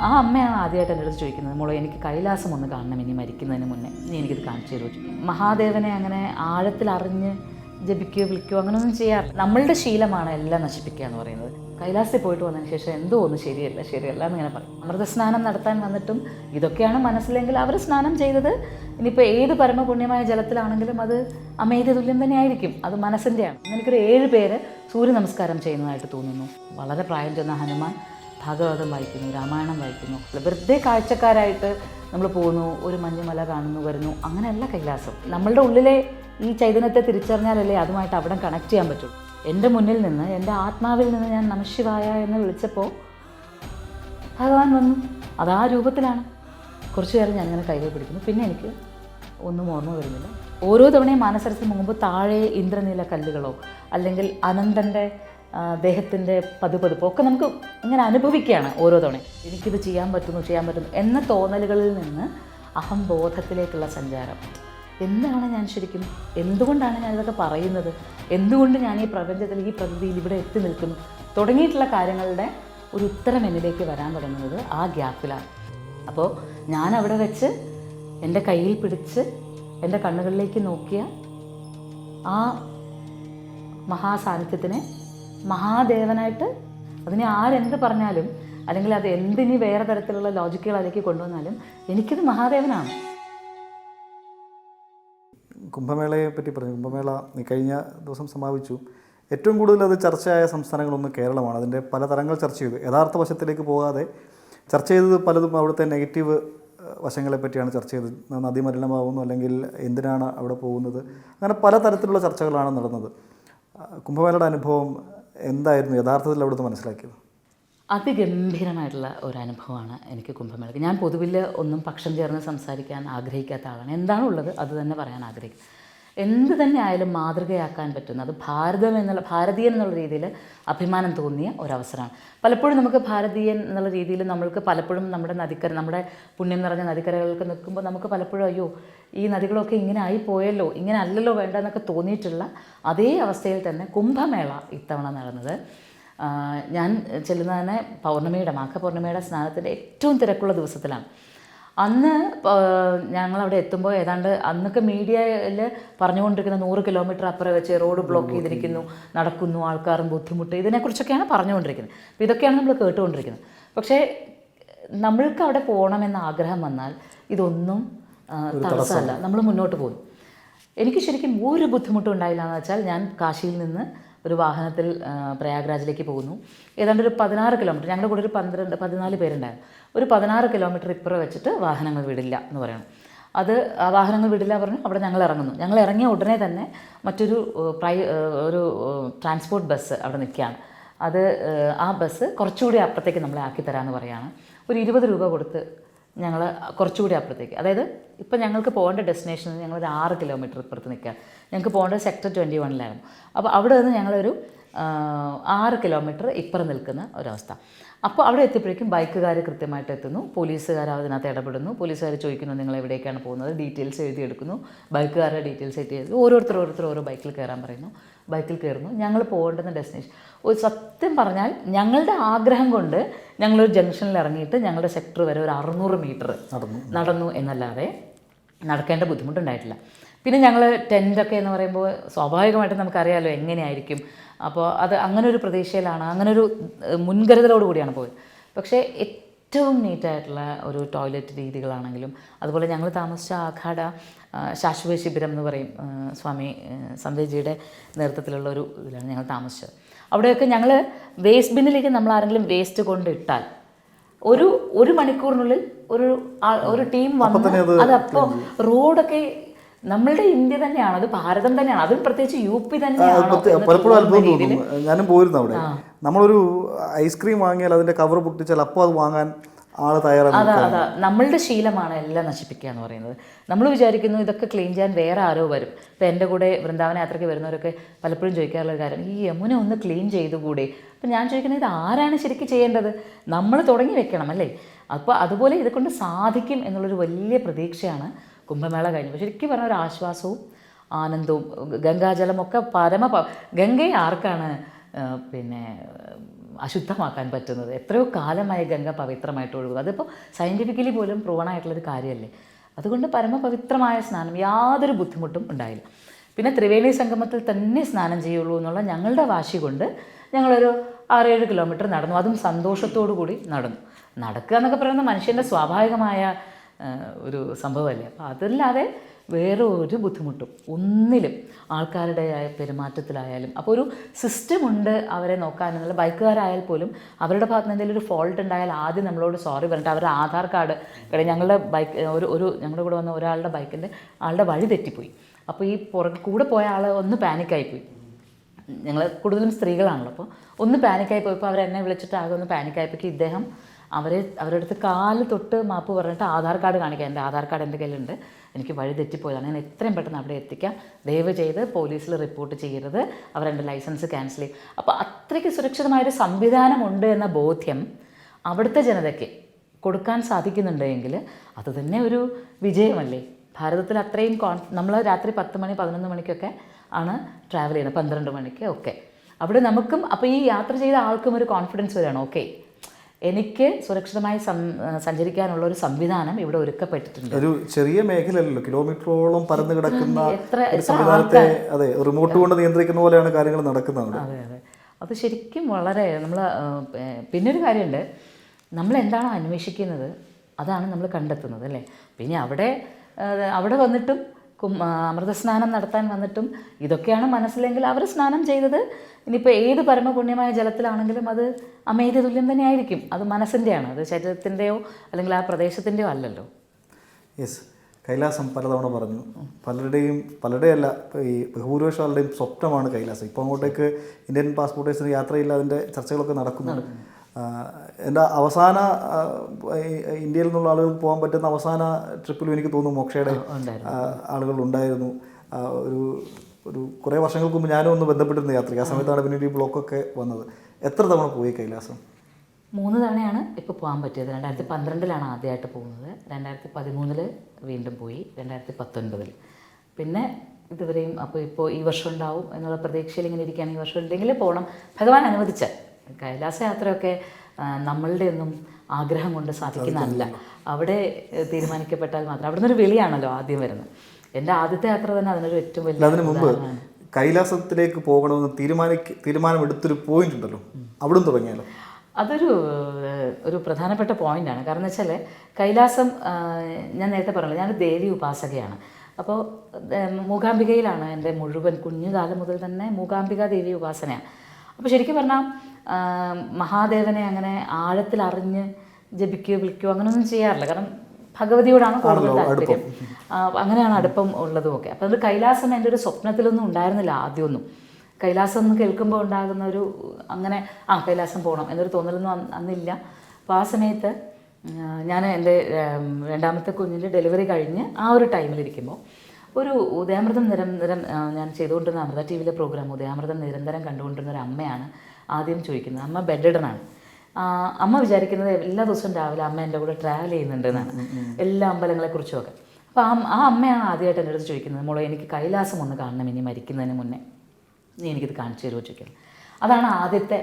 ആ അമ്മയാണ് ആദ്യമായിട്ട് എന്റെ അടുത്ത് ചോദിക്കുന്നത്. മോളെ എനിക്ക് കൈലാസം ഒന്ന് കാണണം ഇനി മരിക്കുന്നതിന് മുന്നേ. നീ എനിക്കിത് കാണിച്ചു തരുമോ? മഹാദേവനെ അങ്ങനെ ആഴത്തിൽ അറിഞ്ഞ് ജപിക്കുകയോ വിളിക്കുകയോ അങ്ങനെയൊന്നും ചെയ്യാറ് നമ്മളുടെ ശീലമാണ് എല്ലാം നശിപ്പിക്കുക എന്ന് പറയുന്നത്. കൈലാസത്തിൽ പോയിട്ട് വന്നതിന് ശേഷം എന്തോ ഒന്ന് ശരിയല്ല ശരിയല്ല എന്നിങ്ങനെ പറയും. അമൃത സ്നാനം നടത്താൻ വന്നിട്ടും ഇതൊക്കെയാണ് മനസ്സിലെങ്കിൽ അവർ സ്നാനം ചെയ്തത്. ഇനിയിപ്പോൾ ഏത് പരമപുണ്യമായ ജലത്തിലാണെങ്കിലും അത് അമേദ്യ തുല്യം തന്നെയായിരിക്കും അത് മനസ്സിന്റെയാണ് എനിക്കൊരു ഏഴ് പേര് സൂര്യ നമസ്കാരം ചെയ്യുന്നതായിട്ട് തോന്നുന്നു. വളരെ പ്രായം ചെന്ന ഹനുമാൻ ഭാഗവതം വായിക്കുന്നു രാമായണം വായിക്കുന്നു വെറുതെ കാഴ്ചക്കാരായിട്ട് നമ്മൾ പോകുന്നു ഒരു മഞ്ഞുമല കാണുന്നു വരുന്നു അങ്ങനെയല്ല കൈലാസം. നമ്മളുടെ ഉള്ളിലെ ഈ ചൈതന്യത്തെ തിരിച്ചറിഞ്ഞാലല്ലേ അതുമായിട്ട് അവിടെ കണക്ട് ചെയ്യാൻ പറ്റുള്ളൂ എന്റെ മുന്നിൽ നിന്ന് എന്റെ ആത്മാവിൽ നിന്ന് ഞാൻ നമശിവായ എന്ന് വിളിച്ചപ്പോൾ ഭഗവാൻ വന്നു. അത് ആ രൂപത്തിലാണ്. കുറച്ച് നേരം ഞാൻ ഇങ്ങനെ കൈകൾ പിടിക്കുന്നു. പിന്നെ എനിക്ക് ഒന്നും ഓർമ്മ വരുന്നില്ല. ഓരോ തവണയും മാനസരത്തിന് മുമ്പ് താഴെ ഇന്ദ്രനീല കല്ലുകളോ അല്ലെങ്കിൽ അനന്തന്റെ ദേഹത്തിന്റെ പതുപതുപ്പോ ഒക്കെ നമുക്ക് ഇങ്ങനെ അനുഭവിക്കുകയാണ് ഓരോ തവണയും. എനിക്കിത് ചെയ്യാൻ പറ്റുന്നു ചെയ്യാൻ പറ്റുന്നു എന്ന തോന്നലുകളിൽ നിന്ന് അഹംബോധത്തിലേക്കുള്ള സഞ്ചാരം. എന്താണ് ഞാൻ ശരിക്കും എന്തുകൊണ്ടാണ് ഞാൻ ഇതൊക്കെ പറയുന്നത്? എന്തുകൊണ്ട് ഞാൻ ഈ പ്രപഞ്ചത്തിൽ ഈ പ്രകൃതിയിൽ ഇവിടെ എത്തി നിൽക്കുന്നു? തുടങ്ങിയിട്ടുള്ള കാര്യങ്ങളുടെ ഒരു ഉത്തരം എന്നിലേക്ക് വരാൻ തുടങ്ങുന്നത് ആ ഗ്യാപ്പിലാണ്. അപ്പോൾ ഞാൻ അവിടെ വെച്ച് എന്റെ കയ്യിൽ പിടിച്ച് എന്റെ കണ്ണുകളിലേക്ക് നോക്കിയ ആ മഹാസാന്നിധ്യത്തിനെ മഹാദേവനായിട്ട് അതിനെ ആരെന്ത് പറഞ്ഞാലും അല്ലെങ്കിൽ അത് എന്തിനി വേറെ തരത്തിലുള്ള ലോജിക്കുകൾ അതിലേക്ക് കൊണ്ടുവന്നാലും എനിക്കത് മഹാദേവനാണ്. കുംഭമേളയെ പറ്റി പറഞ്ഞു. കുംഭമേള കഴിഞ്ഞ ദിവസം സമാപിച്ചു. ഏറ്റവും കൂടുതൽ അത് ചർച്ചയായ സംസ്ഥാനങ്ങളൊന്ന് കേരളമാണ്. അതിന്റെ പല തരങ്ങൾ ചർച്ച ചെയ്തു. യഥാർത്ഥ വശത്തിലേക്ക് പോകാതെ ചർച്ച ചെയ്തത് പലതും അവിടുത്തെ നെഗറ്റീവ് വശങ്ങളെ പറ്റിയാണ് ചർച്ച ചെയ്തത്. നദി മലിനമാകുന്നു അല്ലെങ്കിൽ എന്തിനാണ് അവിടെ പോകുന്നത്? അങ്ങനെ പല തരത്തിലുള്ള ചർച്ചകളാണ് നടന്നത്. കുംഭമേളയുടെ അനുഭവം എന്തായിരുന്നു യഥാർത്ഥത്തിൽ അവിടുന്ന് മനസ്സിലാക്കിയത്? അതിഗംഭീരമായിട്ടുള്ള ഒരു അനുഭവമാണ് എനിക്ക് കുംഭമേളയ്ക്ക്. ഞാൻ പൊതുവിൽ ഒന്നും പക്ഷം ചേർന്ന് സംസാരിക്കാൻ ആഗ്രഹിക്കാത്ത ആളാണ്. എന്താണുള്ളത് അത് തന്നെ പറയാൻ ആഗ്രഹിക്കും എന്ത് തന്നെ ആയാലും മാതൃകയാക്കാൻ പറ്റുന്ന അത് ഭാരതം എന്നുള്ള ഭാരതീയൻ എന്നുള്ള രീതിയിൽ അഭിമാനം തോന്നിയ ഒരവസരമാണ്. പലപ്പോഴും നമുക്ക് ഭാരതീയൻ എന്നുള്ള രീതിയിൽ നമ്മൾക്ക് പലപ്പോഴും നമ്മുടെ നദിക്കര നമ്മുടെ പുണ്യം നിറഞ്ഞ നദിക്കരകൾക്ക് നിൽക്കുമ്പോൾ നമുക്ക് പലപ്പോഴും അയ്യോ ഈ നദികളൊക്കെ ഇങ്ങനെ ആയി പോയല്ലോ ഇങ്ങനെ അല്ലല്ലോ വേണ്ട എന്നൊക്കെ തോന്നിയിട്ടുള്ള അതേ അവസ്ഥയിൽ തന്നെ കുംഭമേള ഇത്തവണ നടന്നത്. ഞാൻ ചെല്ലുന്നതന്നെ പൗർണമിയുടെ മാഘ പൗർണമിയുടെ സ്നാനത്തിന്റെ ഏറ്റവും തിരക്കുള്ള ദിവസത്തിലാണ്. അന്ന് ഞങ്ങൾ അവിടെ എത്തുമ്പോൾ ഏതാണ്ട് അന്നൊക്കെ മീഡിയയിൽ പറഞ്ഞുകൊണ്ടിരിക്കുന്ന നൂറ് കിലോമീറ്റർ അപ്പുറം വെച്ച് റോഡ് ബ്ലോക്ക് ചെയ്തിരിക്കുന്നു നടക്കുന്നു ആൾക്കാരും ബുദ്ധിമുട്ട് ഇതിനെക്കുറിച്ചൊക്കെയാണ് പറഞ്ഞുകൊണ്ടിരിക്കുന്നത്. അപ്പോൾ ഇതൊക്കെയാണ് നമ്മൾ കേട്ടുകൊണ്ടിരിക്കുന്നത്. പക്ഷേ നമ്മൾക്ക് അവിടെ പോകണമെന്ന ആഗ്രഹം വന്നാൽ ഇതൊന്നും തടസ്സമല്ല. നമ്മൾ മുന്നോട്ട് പോകും എനിക്ക് ശരിക്കും ഒരു ബുദ്ധിമുട്ടും ഉണ്ടായില്ല എന്ന് വെച്ചാൽ ഞാൻ കാശിയിൽ നിന്ന് ഒരു വാഹനത്തിൽ പ്രയാഗ്രാജിലേക്ക് പോകുന്നു. ഏതാണ്ട് ഒരു പതിനാറ് കിലോമീറ്റർ ഞങ്ങളുടെ കൂടെ ഒരു പന്ത്രണ്ട് പതിനാല് പേരുണ്ടായിരുന്നു. ഒരു പതിനാറ് കിലോമീറ്റർ ഇപ്പുറം വെച്ചിട്ട് വാഹനങ്ങൾ വിടില്ല എന്ന് പറയണം. അത് ആ വാഹനങ്ങൾ വിടില്ല പറഞ്ഞു അവിടെ ഞങ്ങൾ ഇറങ്ങുന്നു. ഞങ്ങൾ ഇറങ്ങിയ ഉടനെ തന്നെ മറ്റൊരു പ്രൈ ഒരു ട്രാൻസ്പോർട്ട് ബസ് അവിടെ നിൽക്കുകയാണ്. അത് ആ ബസ് കുറച്ചുകൂടി അപ്പുറത്തേക്ക് നമ്മളെ ആക്കി തരാമെന്ന് പറയുകയാണ് ഒരു ഇരുപത് രൂപ കൊടുത്ത് ഞങ്ങൾ കുറച്ചുകൂടി അപ്പുറത്തേക്ക്. അതായത് ഇപ്പം ഞങ്ങൾക്ക് പോകേണ്ട ഡെസ്റ്റിനേഷനിൽ ഞങ്ങൾ ഒരു ആറ് കിലോമീറ്റർ ഇപ്പുറത്ത് നിൽക്കുക ഞങ്ങൾക്ക് പോകേണ്ട സെക്ടർ ട്വന്റി വണ്ണിലായിരുന്നു അപ്പോൾ അവിടെ നിന്ന് ഞങ്ങളൊരു ആറ് കിലോമീറ്റർ ഇപ്പുറം നിൽക്കുന്ന ഒരവസ്ഥ. അപ്പോൾ അവിടെ എത്തിയപ്പോഴേക്കും ബൈക്കുകാർ കൃത്യമായിട്ട് എത്തുന്നു. പോലീസുകാർ അതിനകത്ത് ഇടപെടുന്നു. പോലീസുകാർ ചോദിക്കുന്നു നിങ്ങൾ എവിടേക്കാണ് പോകുന്നത്? ഡീറ്റെയിൽസ് എഴുതിയെടുക്കുന്നു. ബൈക്കുകാരുടെ ഡീറ്റെയിൽസ് എഴുതി എഴുതി ഓരോരുത്തർ ഓരോരുത്തർ ഓരോ ബൈക്കിൽ കയറാൻ പറയുന്നു. ബൈക്കിൽ കയറുന്നു. ഞങ്ങൾ പോകേണ്ടുന്ന ഡെസ്റ്റിനേഷൻ. ഒരു സത്യം പറഞ്ഞാൽ ഞങ്ങളുടെ ആഗ്രഹം കൊണ്ട് ഞങ്ങളൊരു ജംഗ്ഷനിൽ ഇറങ്ങിയിട്ട് ഞങ്ങളുടെ സെക്ടർ വരെ ഒരു അറുന്നൂറ് മീറ്റർ നടന്നു. നടന്നു എന്നല്ലാതെ നടക്കേണ്ട ബുദ്ധിമുട്ടുണ്ടായിട്ടില്ല. പിന്നെ ഞങ്ങൾ ടെന്റൊക്കെ എന്ന് പറയുമ്പോൾ സ്വാഭാവികമായിട്ടും നമുക്കറിയാമല്ലോ എങ്ങനെയായിരിക്കും. അപ്പോൾ അത് അങ്ങനെ ഒരു പ്രതീക്ഷയിലാണ് അങ്ങനെ ഒരു മുൻകരുതലോട് കൂടിയാണ് പോയത്. പക്ഷേ ഏറ്റവും നീറ്റായിട്ടുള്ള ഒരു ടോയ്ലറ്റ് രീതികളാണെങ്കിലും അതുപോലെ ഞങ്ങൾ താമസിച്ച ആഘാട ശാശ്വത ശിബിരം എന്ന് പറയും സ്വാമി സന്ദേജിയുടെ നേതൃത്വത്തിലുള്ള ഒരു ഇതിലാണ് ഞങ്ങൾ താമസിച്ചത്. അവിടെയൊക്കെ ഞങ്ങൾ വേസ്റ്റ് ബിന്നിലേക്ക് നമ്മൾ ആരെങ്കിലും വേസ്റ്റ് കൊണ്ടിട്ടാൽ ഒരു ഒരു മണിക്കൂറിനുള്ളിൽ ഒരു ഒരു ടീം വന്ന് അതപ്പോൾ റോഡൊക്കെ നമ്മളുടെ ഇന്ത്യ തന്നെയാണ് അത് ഭാരതം തന്നെയാണ് അതും പ്രത്യേകിച്ച് യു പി തന്നെയാണ് പലപ്പോഴും അത്ഭുതം തോന്നും ഞാനും പോയിരുന്നു അവിടെ. നമ്മളൊരു ഐസ്ക്രീം വാങ്ങിയാൽ അതിന്റെ കവർ പൊട്ടിച്ചാൽ അപ്പോൾ അത് വാങ്ങാൻ ആൾ അതാ അതാ. നമ്മളുടെ ശീലമാണ് എല്ലാം നശിപ്പിക്കുക എന്ന് പറയുന്നത്. നമ്മൾ വിചാരിക്കുന്നു ഇതൊക്കെ ക്ലീൻ ചെയ്യാൻ വേറെ ആരോ വരും. ഇപ്പം എന്റെ കൂടെ വൃന്ദാവന യാത്രയ്ക്ക് വരുന്നവരൊക്കെ പലപ്പോഴും ചോദിക്കാറുള്ള ഒരു കാര്യം ഈ യമുന ഒന്ന് ക്ലീൻ ചെയ്തുകൂടെ? അപ്പം ഞാൻ ചോദിക്കുന്നത് ഇത് ആരാണ് ശരിക്കും ചെയ്യേണ്ടത്? നമ്മൾ തുടങ്ങി വെക്കണം അല്ലേ? അപ്പോൾ അതുപോലെ ഇതുകൊണ്ട് സാധിക്കും എന്നുള്ളൊരു വലിയ പ്രതീക്ഷയാണ് കുംഭമേള കഴിഞ്ഞു. ശരിക്കും പറഞ്ഞ ഒരു ആശ്വാസവും ആനന്ദവും ഗംഗാജലമൊക്കെ പരമ ഗംഗയെ ആർക്കാണ് പിന്നെ അശുദ്ധമാക്കാൻ പറ്റുന്നത്? എത്രയോ കാലമായി ഗംഗ പവിത്രമായിട്ട് ഒഴുകും അതിപ്പോൾ സയന്റിഫിക്കലി പോലും പ്രൂവണായിട്ടുള്ളൊരു കാര്യമല്ലേ അതുകൊണ്ട് പരമപവിത്രമായ സ്നാനം യാതൊരു ബുദ്ധിമുട്ടും ഉണ്ടായില്ല. പിന്നെ ത്രിവേണി സംഗമത്തിൽ തന്നെ സ്നാനം ചെയ്യുള്ളൂ എന്നുള്ള ഞങ്ങളുടെ വാശി കൊണ്ട് ഞങ്ങളൊരു ആറേഴ് കിലോമീറ്റർ നടന്നു. അതും സന്തോഷത്തോടു കൂടി നടന്നു. നടക്കുക എന്നൊക്കെ പറയുന്നത് മനുഷ്യന്റെ സ്വാഭാവികമായ ഒരു സംഭവമല്ലേ? അപ്പോൾ അതല്ലാതെ വേറെ ഒരു ബുദ്ധിമുട്ടും ഒന്നിലും ആൾക്കാരുടെ പെരുമാറ്റത്തിലായാലും. അപ്പോൾ ഒരു സിസ്റ്റം ഉണ്ട് അവരെ നോക്കാൻ. എന്നുള്ള ബൈക്കുകാരായാൽ പോലും അവരുടെ ഭാഗത്ത് എന്തെങ്കിലും ഒരു ഫോൾട്ട് ഉണ്ടായാൽ ആദ്യം നമ്മളോട് സോറി പറഞ്ഞിട്ട് അവരുടെ ആധാർ കാർഡ് കാര്യം ഞങ്ങളുടെ ബൈക്ക് ഒരു ഒരു ഞങ്ങളുടെ കൂടെ വന്ന ഒരാളുടെ ബൈക്കിന്റെ ആളുടെ വഴി തെറ്റിപ്പോയി. അപ്പോൾ ഈ പുറകെ കൂടെ പോയ ആൾ ഒന്ന് പാനിക്കായിപ്പോയി ഞങ്ങൾ കൂടുതലും സ്ത്രീകളാണല്ലോ. അപ്പോൾ ഒന്ന് പാനിക്കായി പോയപ്പോൾ അവരെന്നെ വിളിച്ചിട്ട് ആകെ ഒന്ന് പാനിക്കായപ്പോഴേക്ക് ഇദ്ദേഹം അവരെ അവരുടെ അടുത്ത് കാൽ തൊട്ട് മാപ്പ് പറഞ്ഞിട്ട് ആധാർ കാർഡ് കാണിക്കാം. എന്റെ ആധാർ കാർഡ് എന്റെ കയ്യിലുണ്ട്. എനിക്ക് വഴി തെറ്റിപ്പോയതാണ്. ഞാൻ എത്രയും പെട്ടെന്ന് അവിടെ എത്തിക്കാം. ദയവ് ചെയ്ത് പോലീസിൽ റിപ്പോർട്ട് ചെയ്യരുത്. അവരെന്റെ ലൈസൻസ് ക്യാൻസൽ ചെയ്യും. അപ്പോൾ അത്രയ്ക്ക് സുരക്ഷിതമായൊരു സംവിധാനമുണ്ട് എന്ന ബോധ്യം അവിടുത്തെ ജനതയ്ക്ക് കൊടുക്കാൻ സാധിക്കുന്നുണ്ടെങ്കിൽ അത് തന്നെ ഒരു വിജയമല്ലേ? ഭാരതത്തിൽ അത്രയും കോൺ നമ്മൾ രാത്രി പത്ത് മണി പതിനൊന്ന് മണിക്കൊക്കെ ആണ് ട്രാവൽ ചെയ്യുന്നത്. പന്ത്രണ്ട് മണിക്ക് ഒക്കെ. അവിടെ നമുക്കും അപ്പോൾ ഈ യാത്ര ചെയ്ത ആൾക്കും ഒരു കോൺഫിഡൻസ് വരികയാണ്. ഓക്കെ എനിക്ക് സുരക്ഷിതമായി സഞ്ചരിക്കാനുള്ള ഒരു സംവിധാനം ഇവിടെ ഒരുക്കപ്പെട്ടിട്ടുണ്ട്. ഒരു ചെറിയ മേഖലയല്ലോ കിലോമീറ്ററോളം പരന്നു കിടക്കുന്ന സംവിധാനത്തെ അതെ റിമോട്ട് കൊണ്ട് നിയന്ത്രിക്കുന്ന പോലെയാണ് കാര്യങ്ങൾ നടക്കുന്നത്. അതെ അതെ. അത് ശരിക്കും വളരെ നമ്മൾ പിന്നൊരു കാര്യമുണ്ട്. നമ്മൾ എന്താണോ അന്വേഷിക്കുന്നത് അതാണ് നമ്മൾ കണ്ടെത്തുന്നത് അല്ലേ? പിന്നെ അവിടെ അവിടെ വന്നിട്ടും കും അമൃതസ്നാനം നടത്താൻ വന്നിട്ടും ഇതൊക്കെയാണ് മനസ്സിലെങ്കിൽ അവർ സ്നാനം ചെയ്തത്. ഇനിയിപ്പോൾ ഏത് പരമപുണ്യമായ ജലത്തിലാണെങ്കിലും അത് അമേദ്യ തുല്യം തന്നെ ആയിരിക്കും. അത് മനസ്സിന്റെയാണ് അത് ശരീരത്തിന്റെയോ അല്ലെങ്കിൽ ആ പ്രദേശത്തിന്റെയോ അല്ലല്ലോ. യെസ് കൈലാസം പലതവണ പറഞ്ഞു. പലരുടെയും പലരുടെയല്ല ഈ ബഹുഭൂരിപക്ഷം ആളുടെയും സ്വപ്നമാണ് കൈലാസം. ഇപ്പോൾ അങ്ങോട്ടേക്ക് ഇന്ത്യൻ പാസ്പോർട്ടേഴ്സിന് യാത്രയില്ല അതിന്റെ ചർച്ചകളൊക്കെ നടക്കുന്നു ആ, എന്റെ അവസാന ഇന്ത്യയിൽ നിന്നുള്ള ആളുകൾ പോകാൻ പറ്റുന്ന അവസാന ട്രിപ്പിലും എനിക്ക് തോന്നുന്നു മോക്ഷയുടെ ആളുകൾ ഉണ്ടായിരുന്നു. ഒരു ഒരു കുറേ വർഷങ്ങൾക്ക് മുമ്പ് ഞാനും ഒന്ന് ബന്ധപ്പെട്ടിരുന്ന യാത്ര ആ സമയത്താണ് പിന്നീട് ഈ ബ്ലോക്കൊക്കെ വന്നത്. എത്ര തവണ പോയി കൈലാസം? മൂന്ന് തവണയാണ് ഇപ്പോൾ പോകാൻ പറ്റിയത്. രണ്ടായിരത്തി പന്ത്രണ്ടിലാണ് ആദ്യമായിട്ട് പോകുന്നത്. രണ്ടായിരത്തി പതിമൂന്നിൽ വീണ്ടും പോയി. രണ്ടായിരത്തി പത്തൊൻപതിൽ പിന്നെ ഇതുവരെയും അപ്പോൾ ഇപ്പോൾ ഈ വർഷം ഉണ്ടാവും എന്നുള്ള പ്രതീക്ഷയിൽ ഇങ്ങനെ ഇരിക്കുകയാണ്. ഈ വർഷം ഉണ്ടെങ്കിൽ പോകണം. ഭഗവാൻ അനുവദിച്ച കൈലാസ യാത്രയൊക്കെ ആ, നമ്മളുടെ ഒന്നും ആഗ്രഹം കൊണ്ട് സാധിക്കുന്നതല്ല. അവിടെ തീരുമാനിക്കപ്പെട്ടാൽ മാത്രം. അവിടെ നിന്നൊരു വിളിയാണല്ലോ ആദ്യം വരുന്നത്. എന്റെ ആദ്യത്തെ യാത്ര തന്നെ അതിനൊരു ഏറ്റവും വലിയ അതിന് മുമ്പ് കൈലാസത്തിലേക്ക് പോകണമെന്ന് തീരുമാനിക്ക തീരുമാനമെടുത്തൊരു പോയിന്റ് ഉണ്ടല്ലോ. അവിടെ തുടങ്ങിയാലോ? അതൊരു ഒരു പ്രധാനപ്പെട്ട പോയിന്റാണ് കാരണം വെച്ചാൽ കൈലാസം ഞാൻ നേരത്തെ പറഞ്ഞല്ലോ ഞാൻ ദേവി ഉപാസകയാണ്. അപ്പോൾ മൂകാംബികയിലാണ് എന്റെ മുഴുവൻ കുഞ്ഞുകാലം മുതൽ തന്നെ മൂകാംബിക ദേവി ഉപാസനയാണ്. അപ്പോൾ ശരിക്കും പറഞ്ഞാൽ മഹാദേവനെ അങ്ങനെ ആഴത്തിൽ അറിഞ്ഞ് ജപിക്കുകയോ വിളിക്കുകയോ അങ്ങനെയൊന്നും ചെയ്യാറില്ല. കാരണം ഭഗവതിയോടാണ് കൂടുതൽ താല്പര്യം. അങ്ങനെയാണ് അടുപ്പം ഉള്ളതും ഒക്കെ അപ്പോൾ അത് കൈലാസം എന്റെ ഒരു സ്വപ്നത്തിലൊന്നും ഉണ്ടായിരുന്നില്ല ആദ്യമൊന്നും. കൈലാസം എന്ന് കേൾക്കുമ്പോൾ ഉണ്ടാകുന്ന ഒരു അങ്ങനെ ആ കൈലാസം പോകണം എന്നൊരു തോന്നലൊന്നും അന്ന് അന്നില്ല. അപ്പോൾ ആ സമയത്ത് ഞാൻ എന്റെ രണ്ടാമത്തെ കുഞ്ഞിന്റെ ഡെലിവറി കഴിഞ്ഞ് ആ ഒരു ടൈമിലിരിക്കുമ്പോൾ ഒരു ഉദയാമൃതം നിരന്തരം ഞാൻ ചെയ്തുകൊണ്ടിരുന്ന അമൃത ടി വിയിലെ പ്രോഗ്രാം ഉദയാമൃതം നിരന്തരം കണ്ടുകൊണ്ടിരുന്ന ഒരു അമ്മയാണ് ആദ്യം ചോദിക്കുന്നത്. അമ്മ ബെഡഡനാണ് അമ്മ വിചാരിക്കുന്നത് എല്ലാ ദിവസവും രാവിലെ അമ്മ എന്റെ കൂടെ ട്രാവൽ ചെയ്യുന്നുണ്ട് എന്നാണ് എല്ലാ അമ്പലങ്ങളെക്കുറിച്ചും ഒക്കെ അപ്പോൾ ആ ആ അമ്മയാണ് ആദ്യമായിട്ട് എന്റെ അടുത്ത് ചോദിക്കുന്നത്. മോളെ എനിക്ക് കൈലാസം ഒന്ന് കാണണം ഇനി മരിക്കുന്നതിന് മുന്നേ. നീ എനിക്കിത് കാണിച്ചു തരുമോ ചോദിക്കുന്നത് അതാണ് ആദ്യത്തെ